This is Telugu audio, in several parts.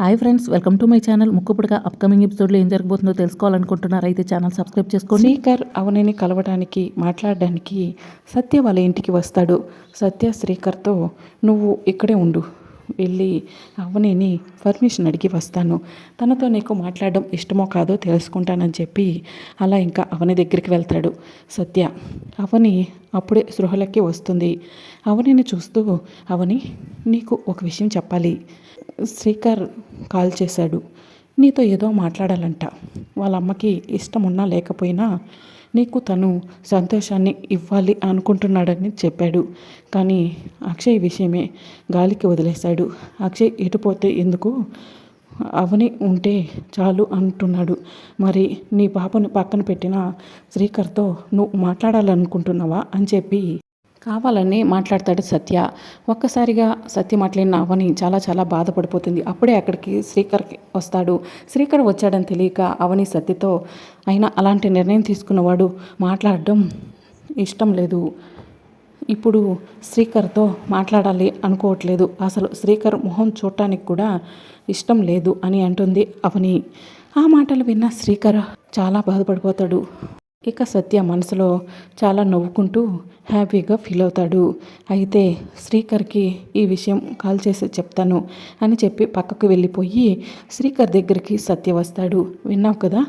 Hi friends welcome to my channel. ముక్కుపుడుగా upcoming ఎపిసోడ్లో ఏం జరగబోతుందో తెలుసుకోవాలనుకుంటున్నారు? అయితే ఛానల్ సబ్స్క్రైబ్ చేసుకోండి. శ్రీకర్ అవనిని కలవడానికి మాట్లాడడానికి సత్య వాళ్ళ ఇంటికి వస్తాడు. సత్య శ్రీకర్తో నువ్వు ఇక్కడే ఉండు. వెళ్ళి అవనిని పర్మిషన్ అడిగి వస్తాను. తనతో నీకు మాట్లాడడం ఇష్టమో కాదో తెలుసుకుంటానని చెప్పి అలా ఇంకా అవని దగ్గరికి వెళ్తాడు. సత్య అవని అప్పుడే సృహలకి వస్తుంది. అవనిని చూస్తూ అవని నీకు ఒక విషయం చెప్పాలి. శ్రీకర్ కాల్ చేశాడు. నీతో ఏదో మాట్లాడాలంట. వాళ్ళ అమ్మకి ఇష్టం ఉన్నా లేకపోయినా నీకు తను సంతోషాన్ని ఇవ్వాలి అనుకుంటున్నాడని చెప్పాడు. కానీ అక్షయ్ విషయమే గాలికి వదిలేశాడు. అక్షయ్ ఎటుపోతే ఎందుకు? అవని ఉంటే చాలు అంటున్నాడు. మరి నీ పాపను పక్కన పెట్టిన శ్రీకర్తో నువ్వు మాట్లాడాలనుకుంటున్నావా అని చెప్పి కావాలని మాట్లాడతాడు సత్య. ఒక్కసారిగా సత్య మాట్లాడిన అవని చాలా చాలా బాధపడిపోతుంది. అప్పుడే అక్కడికి శ్రీకర్ వస్తాడు. శ్రీకర్ వచ్చాడని తెలియక అవని సత్యతో అయినా అలాంటి నిర్ణయం తీసుకున్నవాడు మాట్లాడడం ఇష్టం లేదు. ఇప్పుడు శ్రీకర్తో మాట్లాడాలి అనుకోవట్లేదు. అసలు శ్రీకర్ మొహం చూడటానికి కూడా ఇష్టం లేదు అని అంటుంది అవని. ఆ మాటలు విన్న శ్రీకర్ చాలా బాధపడిపోతాడు. ఇక సత్య మనసులో చాలా నవ్వుకుంటూ హ్యాపీగా ఫీల్ అవుతాడు. అయితే శ్రీకర్కి ఈ విషయం కాల్ చేసి చెప్తాను అని చెప్పి పక్కకు వెళ్ళిపోయి శ్రీకర్ దగ్గరికి సత్య వస్తాడు. విన్నావు కదా?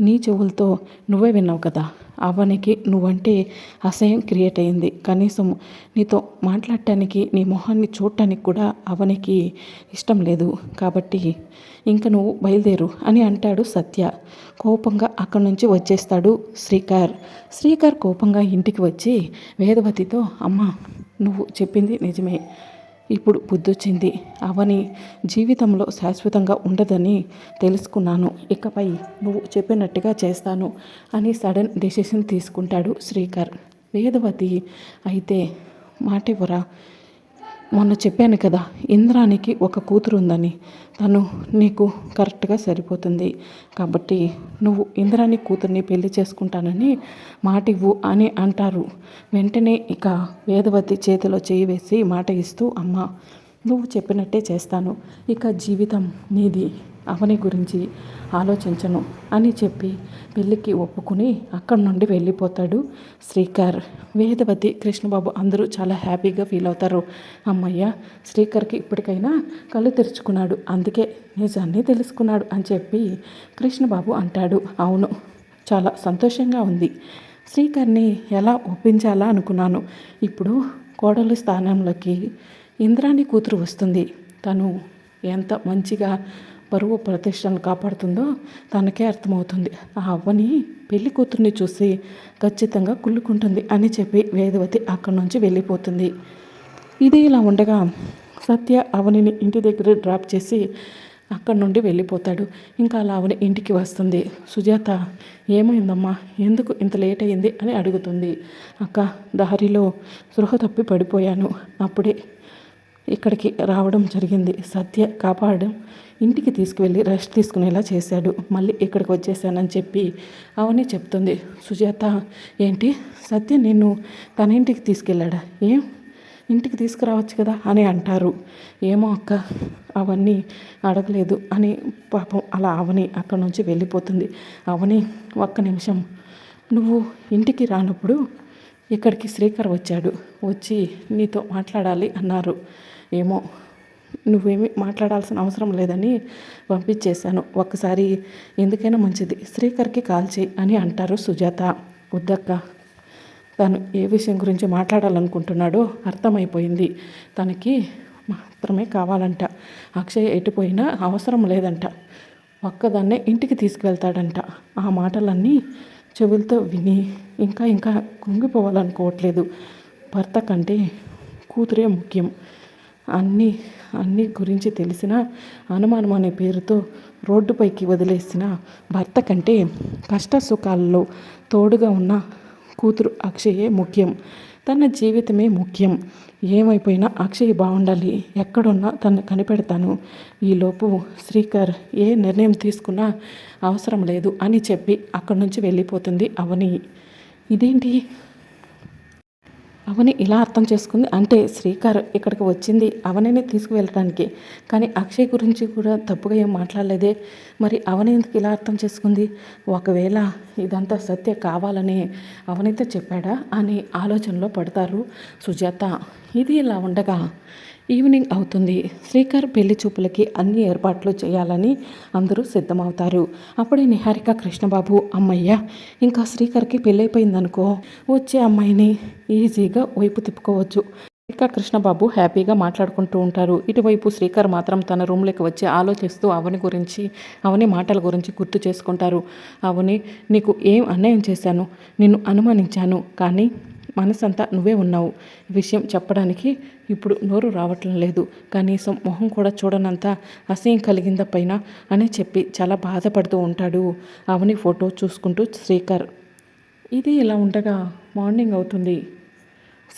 నీ చెవులతో నువ్వే విన్నావు కదా? అవ్వనికి నువ్వంటే అసహ్యం క్రియేట్ అయింది. కనీసం నీతో మాట్లాడటానికి నీ మొహాన్ని చూడటానికి కూడా అవనికి ఇష్టం లేదు. కాబట్టి ఇంక నువ్వు బయలుదేరు అని అంటాడు సత్య. కోపంగా అక్కడి నుంచి వచ్చేస్తాడు శ్రీకర్. శ్రీకర్ కోపంగా ఇంటికి వచ్చి వేదవతితో అమ్మ నువ్వు చెప్పింది నిజమే. ఇప్పుడు బుద్ధొచ్చింది. అవని జీవితంలో శాశ్వతంగా ఉండదని తెలుసుకున్నాను. ఇకపై నువ్వు చెప్పినట్టుగా చేస్తాను అని సడన్ డెసిషన్ తీసుకుంటాడు శ్రీకర్. వేదవతి అయితే మాటివరా మొన్న చెప్పాను కదా ఇంద్రానికి ఒక కూతురు ఉందని. తను నీకు కరెక్ట్గా సరిపోతుంది. కాబట్టి నువ్వు ఇంద్రాని కూతుర్ని పెళ్ళి చేసుకుంటానని మాటివ్వు అని అంటారు. వెంటనే ఇక వేదవతి చేతిలో చేయి వేసి మాట ఇస్తూ అమ్మ నువ్వు చెప్పినట్టే చేస్తాను. ఇక జీవితం నీది. అవని గురించి ఆలోచించను అని చెప్పి పెళ్ళికి ఒప్పుకుని అక్కడి నుండి వెళ్ళిపోతాడు శ్రీకర్. వేదవతి కృష్ణబాబు అందరూ చాలా హ్యాపీగా ఫీల్ అవుతారు. అమ్మయ్య శ్రీకర్కి ఇప్పటికైనా కళ్ళు తెరుచుకున్నాడు. అందుకే నిజాన్ని తెలుసుకున్నాడు అని చెప్పి కృష్ణబాబు అంటాడు. అవును చాలా సంతోషంగా ఉంది. శ్రీకర్ని ఎలా ఒప్పించాలా అనుకున్నాను. ఇప్పుడు కోడలు స్థానంలోకి ఇంద్రాణి కూతురు వస్తుంది. తను ఎంత మంచిగా పరువు ప్రతిష్టను కాపాడుతుందో తనకే అర్థమవుతుంది. ఆ అవ్వని పెళ్ళి కూతుర్ని చూసి ఖచ్చితంగా కుళ్ళుకుంటుంది అని చెప్పి వేదవతి అక్కడి నుంచి వెళ్ళిపోతుంది. ఇది ఇలా ఉండగా సత్య అవనిని ఇంటి దగ్గర డ్రాప్ చేసి అక్కడి నుండి వెళ్ళిపోతాడు. ఇంకా అలా అవని ఇంటికి వస్తుంది. సుజాత ఏమైందమ్మా? ఎందుకు ఇంత లేట్ అయింది అని అడుగుతుంది. అక్క దారిలో సృహ తప్పి పడిపోయాను. అప్పుడే ఇక్కడికి రావడం జరిగింది. సత్య కాపాడడం ఇంటికి తీసుకువెళ్ళి రెస్ట్ తీసుకునేలా చేశాడు. మళ్ళీ ఇక్కడికి వచ్చేసానని చెప్పి అవని చెప్తుంది. సుజాత ఏంటి? సత్య నిన్ను తన ఇంటికి తీసుకెళ్ళాడా? ఏం? ఇంటికి తీసుకురావచ్చు కదా అని అంటారు. ఏమో అక్క అవన్నీ అడగలేదు అని పాపం అలా అవని అక్కడి నుంచి వెళ్ళిపోతుంది. అవని ఒక్క నిమిషం. నువ్వు ఇంటికి రానప్పుడు ఇక్కడికి శ్రీకర్ వచ్చాడు. వచ్చి నీతో మాట్లాడాలి అన్నారు. ఏమో నువ్వేమి మాట్లాడాల్సిన అవసరం లేదని పంపించేశాను. ఒక్కసారి ఎందుకైనా మంచిది. శ్రీకర్కి కాల్ చేయి అని అంటారు సుజాత. వద్దక్క తను ఏ విషయం గురించి మాట్లాడాలనుకుంటున్నాడో అర్థమైపోయింది. తనకి మాత్రమే కావాలంట. అక్షయ్ ఎటుపోయినా అవసరం లేదంట. ఒక్కదాన్నే ఇంటికి తీసుకువెళ్తాడంట. ఆ మాటలన్నీ చెవులతో విని ఇంకా ఇంకా కుంగిపోవాలనుకోవట్లేదు. భర్త కంటే కూతురే ముఖ్యం. అన్ని అన్ని గురించి తెలిసిన అనుమానం అనే పేరుతో రోడ్డుపైకి వదిలేసిన భర్త కంటే కష్ట సుఖాల్లో తోడుగా ఉన్న కూతురు అక్షయే ముఖ్యం. తన జీవితమే ముఖ్యం. ఏమైపోయినా అక్షయ్ బాగుండాలి ఎక్కడున్నా తను కనిపెడతాను. ఈలోపు శ్రీకర్ ఏ నిర్ణయం తీసుకున్నా అవసరం లేదు అని చెప్పి అక్కడి నుంచి వెళ్ళిపోతుంది అవని. ఇదేంటి? అవని ఇలా అర్థం చేసుకుంది. అంటే శ్రీకారు ఇక్కడికి వచ్చింది అవనిని తీసుకువెళ్ళడానికి కానీ అక్షయ్ గురించి కూడా తప్పుగా ఏం మాట్లాడలేదే. మరి అవని ఎందుకు ఇలా అర్థం చేసుకుంది? ఒకవేళ ఇదంతా సత్య కావాలని అవనితో చెప్పాడా అని ఆలోచనలో పడతారు సుజాత. ఇది ఇలా ఉండగా ఈవినింగ్ అవుతుంది. శ్రీకర్ పెళ్ళి చూపులకి అన్ని ఏర్పాట్లు చేయాలని అందరూ సిద్ధమవుతారు. అప్పుడే నిహారిక కృష్ణబాబు అమ్మయ్య ఇంకా శ్రీకర్కి పెళ్ళైపోయిందనుకో వచ్చే అమ్మాయిని ఈజీగా వైపు తిప్పుకోవచ్చు. ఇంకా కృష్ణబాబు హ్యాపీగా మాట్లాడుకుంటూ ఉంటారు. ఇటువైపు శ్రీకర్ మాత్రం తన రూమ్లోకి వచ్చి ఆలోచిస్తూ అవని గురించి అవని మాటల గురించి గుర్తు చేసుకుంటారు. అవని నీకు ఏం అన్యాయం చేశాను? నిన్ను అనుమానించాను. కానీ మనసంతా నువ్వే ఉన్నావు. విషయం చెప్పడానికి ఇప్పుడు నోరు రావటం లేదు. కనీసం మొహం కూడా చూడనంత అసహ్యం కలిగింద పైన అని చెప్పి చాలా బాధపడుతూ ఉంటాడు. అవని ఫోటో చూసుకుంటూ శ్రీకర్. ఇది ఇలా ఉండగా మార్నింగ్ అవుతుంది.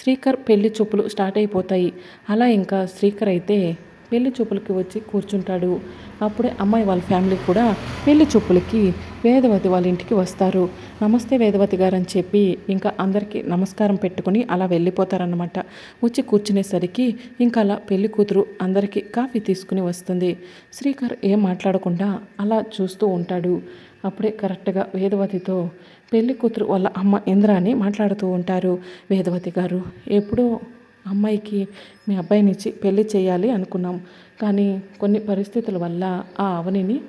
శ్రీకర్ పెళ్ళి చూపులు స్టార్ట్ అయిపోతాయి. అలా ఇంకా శ్రీకర్ అయితే పెళ్ళి చూపులకి వచ్చి కూర్చుంటాడు. అప్పుడే అమ్మాయి వాళ్ళ ఫ్యామిలీ కూడా పెళ్ళి చూపులకి వేదవతి వాళ్ళ ఇంటికి వస్తారు. నమస్తే వేదవతి గారు అని చెప్పి ఇంకా అందరికీ నమస్కారం పెట్టుకొని అలా వెళ్ళిపోతారనమాట వచ్చి కూర్చునేసరికి ఇంకా అలా పెళ్ళి కూతురు అందరికీ కాఫీ తీసుకుని వస్తుంది. శ్రీకర్ ఏం మాట్లాడకుండా అలా చూస్తూ ఉంటాడు. అప్పుడే కరెక్ట్గా వేదవతితో పెళ్ళి కూతురు వాళ్ళ అమ్మ ఇంద్రాని మాట్లాడుతూ ఉంటారు. వేదవతి గారు ఎప్పుడో అమ్మాయికి మీ అబ్బాయినిచ్చి పెళ్ళి చేయాలి అనుకున్నాం. కానీ కొన్ని పరిస్థితుల వల్ల ఆ అవనిని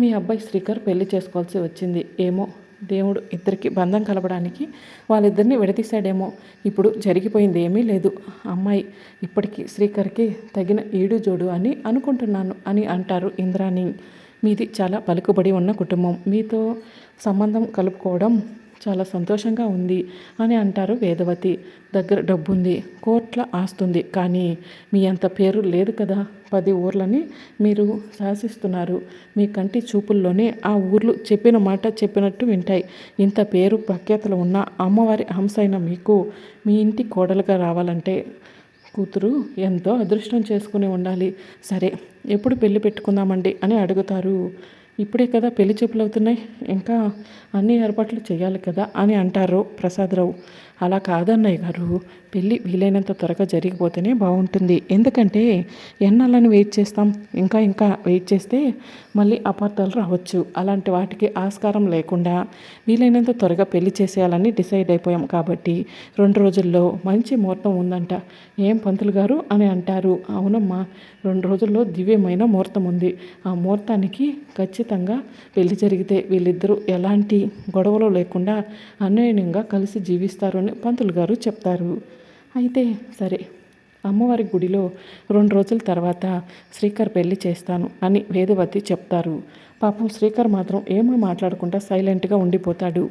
మీ అబ్బాయి శ్రీకర్ పెళ్ళి చేసుకోవాల్సి వచ్చింది. ఏమో దేవుడు ఇద్దరికి బంధం కలపడానికి వాళ్ళిద్దరిని విడదీశాడేమో. ఇప్పుడు జరిగిపోయింది ఏమీ లేదు. అమ్మాయి ఇప్పటికీ శ్రీకర్కి తగిన ఈడు జోడు అని అనుకుంటున్నాను అని అంటారు ఇంద్రాని మీది చాలా పలుకుబడి ఉన్న కుటుంబం. మీతో సంబంధం కలుపుకోవడం చాలా సంతోషంగా ఉంది అని అంటారు వేదవతి. దగ్గర డబ్బుంది కోట్ల ఆస్తుంది కానీ మీ అంత పేరు లేదు కదా పది ఊర్లని మీరు శాసిస్తున్నారు. మీ కంటి చూపుల్లోనే ఆ ఊర్లు చెప్పిన మాట చెప్పినట్టు వింటాయి. ఇంత పేరు ప్రఖ్యాతలు ఉన్న అమ్మవారి హంస మీకు మీ ఇంటి కోడలుగా రావాలంటే కూతురు ఎంతో అదృష్టం చేసుకుని ఉండాలి. సరే ఎప్పుడు పెళ్ళి పెట్టుకుందామండి అని అడుగుతారు ఇప్పుడే కదా పెళ్ళి చూపులు అవుతున్నాయి ఇంకా అన్ని ఏర్పాట్లు చేయాలి కదా అని అంటారు ప్రసాదరావు. అలా కాదన్నయ్య గారు. పెళ్ళి వీలైనంత త్వరగా జరిగిపోతేనే బాగుంటుంది ఎందుకంటే ఎన్నాళ్ళని వెయిట్ చేస్తాం ఇంకా ఇంకా వెయిట్ చేస్తే మళ్ళీ అపార్థాలు రావచ్చు. అలాంటి వాటికి ఆస్కారం లేకుండా వీలైనంత త్వరగా పెళ్ళి చేసేయాలని డిసైడ్ అయిపోయాం కాబట్టి రెండు రోజుల్లో మంచి ముహూర్తం ఉందంట. ఏం పంతులు గారు అని అంటారు. అవునమ్మా రెండు రోజుల్లో దివ్యమైన ముహూర్తం ఉంది. ఆ ముహూర్తానికి ఖచ్చితంగా పెళ్ళి జరిగితే వీళ్ళిద్దరూ ఎలాంటి గొడవలు లేకుండా అన్యోన్యంగా కలిసి జీవిస్తారు అని పంతులు గారు చెప్తారు. అయితే సరే అమ్మవారి గుడిలో రెండు రోజుల తర్వాత శ్రీకర్ పెళ్ళి చేస్తాను అని వేదవతి చెప్తారు. పాపం శ్రీకర్ మాత్రం ఏమీ మాట్లాడకుండా సైలెంట్గా ఉండిపోతాడు.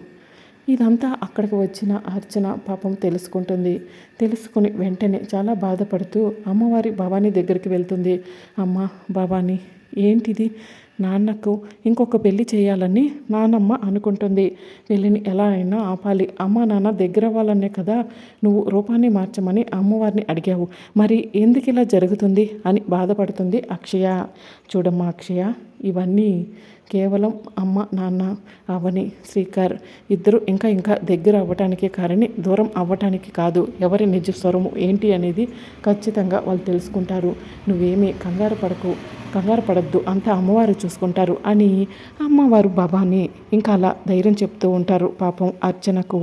ఇదంతా అక్కడికి వచ్చిన అర్చన పాపం తెలుసుకుంటుంది. తెలుసుకుని వెంటనే చాలా బాధపడుతూ అమ్మవారి భవానీ దగ్గరికి వెళ్తుంది. అమ్మ భవానీ ఏంటిది? నాన్నకు ఇంకొక పెళ్ళి చేయాలని నానమ్మ అనుకుంటుంది. పెళ్ళిని ఎలా అయినా ఆపాలి. అమ్మ నాన్న దగ్గర వాళ్ళనే కదా. నువ్వు రూపాన్ని మార్చమని అమ్మవారిని అడిగావు. మరి ఎందుకు ఇలా జరుగుతుంది అని బాధపడుతుంది అక్షయ. చూడమ్మా అక్షయ ఇవన్నీ కేవలం అమ్మ నాన్న అవని శ్రీకర్ ఇద్దరు ఇంకా ఇంకా దగ్గర అవ్వటానికి కారణి దూరం అవ్వటానికి కాదు. ఎవరి నిజ స్వరము ఏంటి అనేది ఖచ్చితంగా వాళ్ళు తెలుసుకుంటారు. నువ్వేమీ కంగారు పడకు. కంగారు పడద్దు అంతా అమ్మవారు చూసుకుంటారు అని అమ్మవారు బాబాని ఇంకా అలా ధైర్యం చెప్తూ ఉంటారు. పాపం అర్చనకు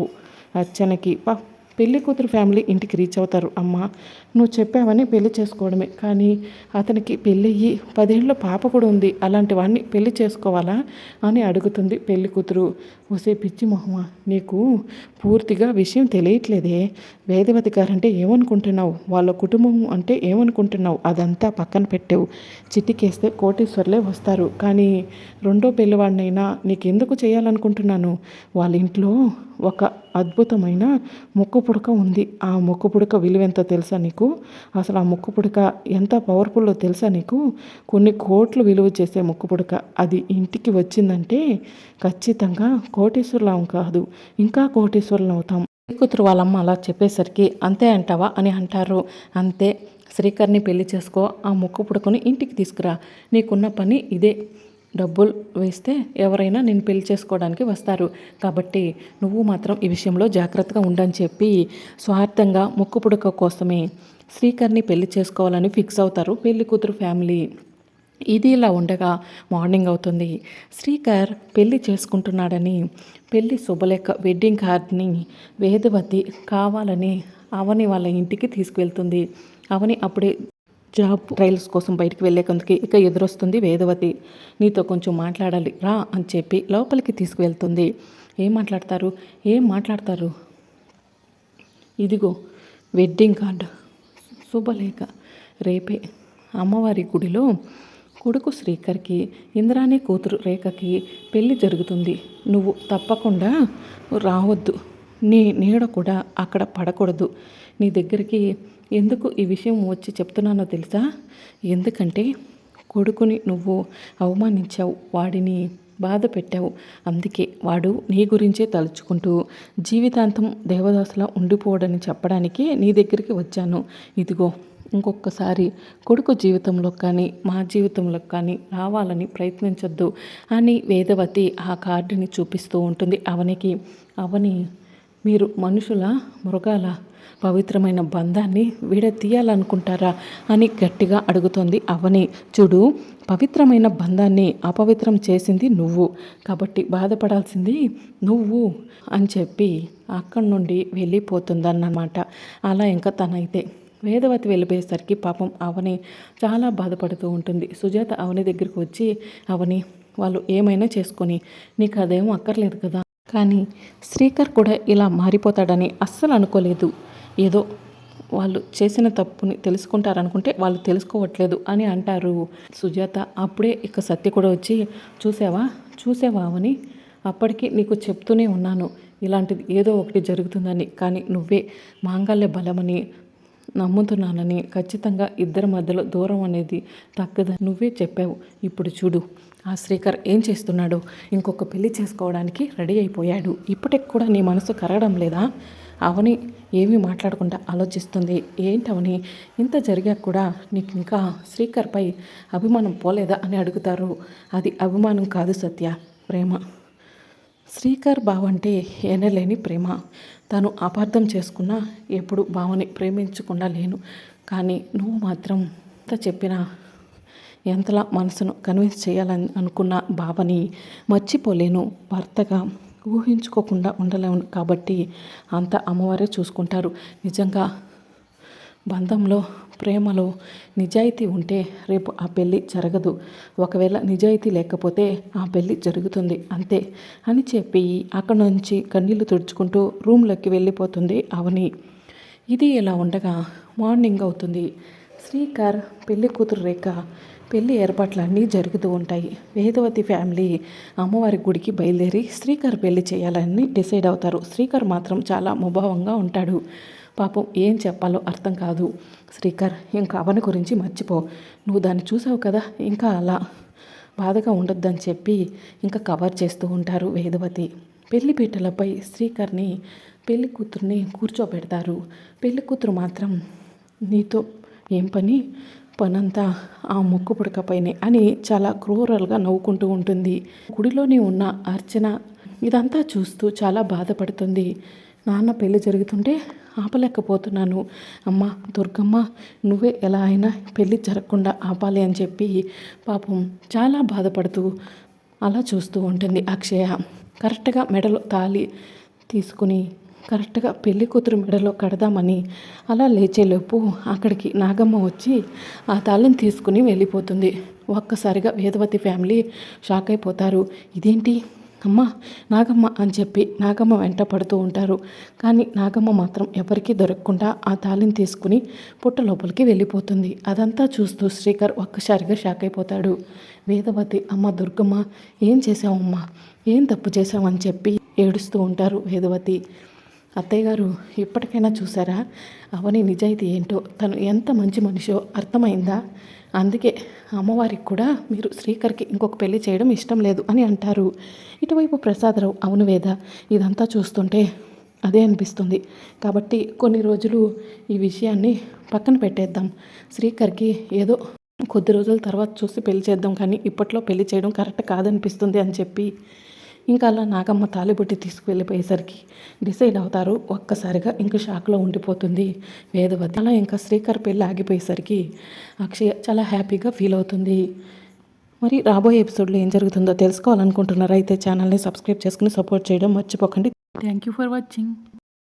అర్చనకి పా పెళ్ళి కూతురు ఫ్యామిలీ ఇంటికి రీచ్ అవుతారు. అమ్మ నువ్వు చెప్పావని పెళ్ళి చేసుకోవడమే కానీ అతనికి పెళ్ళయ్యి పదేళ్ళ పాప కూడా ఉంది. అలాంటి వాడిని పెళ్ళి చేసుకోవాలా అని అడుగుతుంది పెళ్ళి కూతురు. ఓసే పిచ్చి మొహమా? నీకు పూర్తిగా విషయం తెలియట్లేదే. వేదవతి గారంటే ఏమనుకుంటున్నావు? వాళ్ళ కుటుంబం అంటే ఏమనుకుంటున్నావు? అదంతా పక్కన పెట్టావు. చిట్టికేస్తే కోటీశ్వర్లే వస్తారు. కానీ రెండో పెళ్ళివాడినైనా నీకెందుకు చేయాలనుకుంటున్నాను? వాళ్ళ ఇంట్లో ఒక అద్భుతమైన ముక్కు పుడక ఉంది. ఆ ముక్కు పుడక విలువ ఎంత తెలుసా నీకు? అసలు ఆ ముక్కు పుడక ఎంత పవర్ఫుల్లో తెలుసా నీకు? కొన్ని కోట్లు విలువ చేసే ముక్కు పుడక. అది ఇంటికి వచ్చిందంటే ఖచ్చితంగా కోటీశ్వరులం కాదు ఇంకా కోటీశ్వరులం అవుతాం కూతురు వాళ్ళమ్మ అలా చెప్పేసరికి అంతే అంటావా? అని అంటారు. అంతే శ్రీకర్ని పెళ్ళి చేసుకో ఆ ముక్కు పుడకని ఇంటికి తీసుకురా. నీకున్న పని ఇదే. డబ్బులు వేస్తే ఎవరైనా నేను పెళ్ళి చేసుకోవడానికి వస్తారు. కాబట్టి నువ్వు మాత్రం ఈ విషయంలో జాగ్రత్తగా ఉండని చెప్పి స్వార్థంగా ముక్కు పుడక కోసమే శ్రీకర్ని పెళ్ళి చేసుకోవాలని ఫిక్స్ అవుతారు పెళ్ళి కూతురు ఫ్యామిలీ. ఇది ఇలా ఉండగా మార్నింగ్ అవుతుంది. శ్రీకర్ పెళ్ళి చేసుకుంటున్నాడని పెళ్ళి శుభలేఖ వెడ్డింగ్ కార్డ్ని వేదవతి కావాలని అవని వాళ్ళ ఇంటికి తీసుకువెళ్తుంది. అవని అప్పుడే జాబ్ ట్రయల్స్ కోసం బయటికి వెళ్ళేకందుకు ఇక ఎదురొస్తుంది వేదవతి. నీతో కొంచెం మాట్లాడాలి రా అని చెప్పి లోపలికి తీసుకువెళ్తుంది. ఏం మాట్లాడతారు? ఏం మాట్లాడతారు? ఇదిగో వెడ్డింగ్ కార్డు శుభలేఖ. రేపే అమ్మవారి గుడిలో కొడుకు శ్రీకర్కి ఇంద్రాణి కూతురు రేఖకి పెళ్ళి జరుగుతుంది. నువ్వు తప్పకుండా రావద్దు. నీ నీడ కూడా అక్కడ పడకూడదు. నీ దగ్గరికి ఎందుకు ఈ విషయం వచ్చి చెప్తున్నానో తెలుసా? ఎందుకంటే కొడుకుని నువ్వు అవమానించావు. వాడిని బాధ పెట్టావు. అందుకే వాడు నీ గురించే తలుచుకుంటూ జీవితాంతం దేవదాసులా ఉండిపోవడని చెప్పడానికి నీ దగ్గరికి వచ్చాను. ఇదిగో ఇంకొకసారి కొడుకు జీవితంలో కానీ మా జీవితంలో కానీ రావాలని ప్రయత్నించొద్దు అని వేదవతి ఆ కార్డుని చూపిస్తూ ఉంటుంది. అవనికి అవని మీరు మనుషుల మృగాల పవిత్రమైన బంధాన్ని విడతీయాలనుకుంటారా అని గట్టిగా అడుగుతోంది అవని. చూడు పవిత్రమైన బంధాన్ని అపవిత్రం చేసింది నువ్వు. కాబట్టి బాధపడాల్సింది నువ్వు అని చెప్పి అక్కడి నుండి వెళ్ళిపోతుందన్నమాట. అలా ఇంకా తనైతే వేదవతి వెళ్ళిపోయేసరికి పాపం అవని చాలా బాధపడుతూ ఉంటుంది. సుజాత అవని దగ్గరికి వచ్చి అవని వాళ్ళు ఏమైనా చేసుకొని నీకు అదేమో అక్కర్లేదు కదా. కానీ శ్రీకర్ కూడా ఇలా మారిపోతాడని అస్సలు అనుకోలేదు. ఏదో వాళ్ళు చేసిన తప్పుని తెలుసుకుంటారనుకుంటే వాళ్ళు తెలుసుకోవట్లేదు అని అంటారు. సుజాత అప్పుడే ఇక సత్య కూడా వచ్చి చూసావా? చూసావా అని అప్పటికి నీకు చెప్తూనే ఉన్నాను. ఇలాంటిది ఏదో ఒకటి జరుగుతుందని. కానీ నువ్వే మాంగళ్య బలమని నమ్ముతున్నానని ఖచ్చితంగా ఇద్దరి మధ్యలో దూరం అనేది తగ్గదని నువ్వే చెప్పావు. ఇప్పుడు చూడు ఆ శ్రీకర్ ఏం చేస్తున్నాడు? ఇంకొక పెళ్ళి చేసుకోవడానికి రెడీ అయిపోయాడు. ఇప్పటికి కూడా నీ మనసు కరగడం లేదా? అవని ఏమీ మాట్లాడకుండా ఆలోచిస్తుంది. ఏంటవని ఇంత జరిగాక కూడా నీకు ఇంకా శ్రీకర్పై అభిమానం పోలేదా అని అడుగుతారు. అది అభిమానం కాదు సత్య ప్రేమ. శ్రీకర్ బావ అంటే ఎనలేని ప్రేమ. తను అపార్థం చేసుకున్నా ఎప్పుడు బావని ప్రేమించకుండా లేను. కానీ నువ్వు మాత్రం ఎంత చెప్పినా ఎంతలా మనసును కన్విన్స్ చేయాలని అనుకున్న బావని మర్చిపోలేను. భర్తగా ఊహించుకోకుండా ఉండలేను కాబట్టి అంత అమ్మవారే చూసుకుంటారు. నిజంగా బంధంలో ప్రేమలో నిజాయితీ ఉంటే రేపు ఆ పెళ్ళి జరగదు. ఒకవేళ నిజాయితీ లేకపోతే ఆ పెళ్ళి జరుగుతుంది. అంతే అని చెప్పి అక్కడ నుంచి కన్నీళ్ళు తుడుచుకుంటూ రూమ్లోకి వెళ్ళిపోతుంది అవని. ఇది ఇలా ఉండగా మార్నింగ్ అవుతుంది. శ్రీకర్ పెళ్ళి కూతురు రేఖ పెళ్ళి ఏర్పాట్లన్నీ జరుగుతూ ఉంటాయి. వేదవతి ఫ్యామిలీ అమ్మవారి గుడికి బయలుదేరి శ్రీకర్ పెళ్ళి చేయాలని డిసైడ్ అవుతారు. శ్రీకర్ మాత్రం చాలా ముభావంగా ఉంటాడు. పాపం ఏం చెప్పాలో అర్థం కాదు. శ్రీకర్ ఇంకా అవని గురించి మర్చిపో. నువ్వు దాన్ని చూసావు కదా? ఇంకా అలా బాధగా ఉండొద్దని చెప్పి ఇంకా కవర్ చేస్తూ ఉంటారు వేదవతి. పెళ్ళి పీటలపై శ్రీకర్ని పెళ్ళి కూతుర్ని కూర్చోబెడతారు. పెళ్ళి కూతురు మాత్రం నీతో ఏం పని? పనంతా ఆ ముక్కు పుడకపైనే అని చాలా క్రూరల్గా నవ్వుకుంటూ ఉంటుంది. గుడిలోనే ఉన్న అర్చన ఇదంతా చూస్తూ చాలా బాధపడుతుంది. నాన్న పెళ్ళి జరుగుతుంటే ఆపలేకపోతున్నాను. అమ్మ దుర్గమ్మ నువ్వే ఎలా అయినా పెళ్ళి జరగకుండా ఆపాలి అని చెప్పి పాపం చాలా బాధపడుతూ అలా చూస్తూ ఉంటుంది అక్షయ. కరెక్ట్గా మెడలో తాళి తీసుకుని కరెక్ట్గా పెళ్ళి కూతురు మెడలో కడదామని అలా లేచేలోపు అక్కడికి నాగమ్మ వచ్చి ఆ తాళిని తీసుకుని వెళ్ళిపోతుంది. ఒక్కసారిగా వేదవతి ఫ్యామిలీ షాక్ అయిపోతారు. ఇదేంటి? అమ్మ నాగమ్మ అని చెప్పి నాగమ్మ వెంట పడుతూ ఉంటారు. కానీ నాగమ్మ మాత్రం ఎవరికీ దొరకకుండా ఆ తాళిని తీసుకుని పుట్ట లోపలికి వెళ్ళిపోతుంది. అదంతా చూస్తూ శ్రీకర్ ఒక్కసారిగా షాక్ అయిపోతాడు. వేదవతి అమ్మ దుర్గమ్మ ఏం చేసావమ్మా ఏం తప్పు చేసావని చెప్పి ఏడుస్తూ ఉంటారు వేదవతి. అత్తయ్య గారు ఇప్పటికైనా చూసారా అవని నిజాయితీ ఏంటో? తను ఎంత మంచి మనిషో? అర్థమైందా? అందుకే అమ్మవారికి కూడా మీరు శ్రీకర్కి ఇంకొక పెళ్ళి చేయడం ఇష్టం లేదు అని అంటారు. ఇటువైపు ప్రసాదరావు అవును వేద ఇదంతా చూస్తుంటే అదే అనిపిస్తుంది. కాబట్టి కొన్ని రోజులు ఈ విషయాన్ని పక్కన పెట్టేద్దాం. శ్రీకర్కి ఏదో కొద్ది రోజుల తర్వాత చూసి పెళ్ళి చేద్దాం కానీ ఇప్పట్లో పెళ్ళి చేయడం కరెక్ట్ కాదనిపిస్తుంది అని చెప్పి ఇంకా అలా నాగమ్మ తాలిబొట్టి తీసుకువెళ్ళిపోయేసరికి డిసైడ్ అవుతారు. ఒక్కసారిగా ఇంకా షాక్లో ఉండిపోతుంది. వేదవతి అలా ఇంకా శ్రీకర్ పెళ్ళి ఆగిపోయేసరికి అక్షయ చాలా హ్యాపీగా ఫీల్ అవుతుంది. మరి రాబోయే ఎపిసోడ్లో ఏం జరుగుతుందో తెలుసుకోవాలనుకుంటున్నారా? అయితే ఛానల్ని సబ్స్క్రైబ్ చేసుకుని సపోర్ట్ చేయడం మర్చిపోకండి. Thank you for watching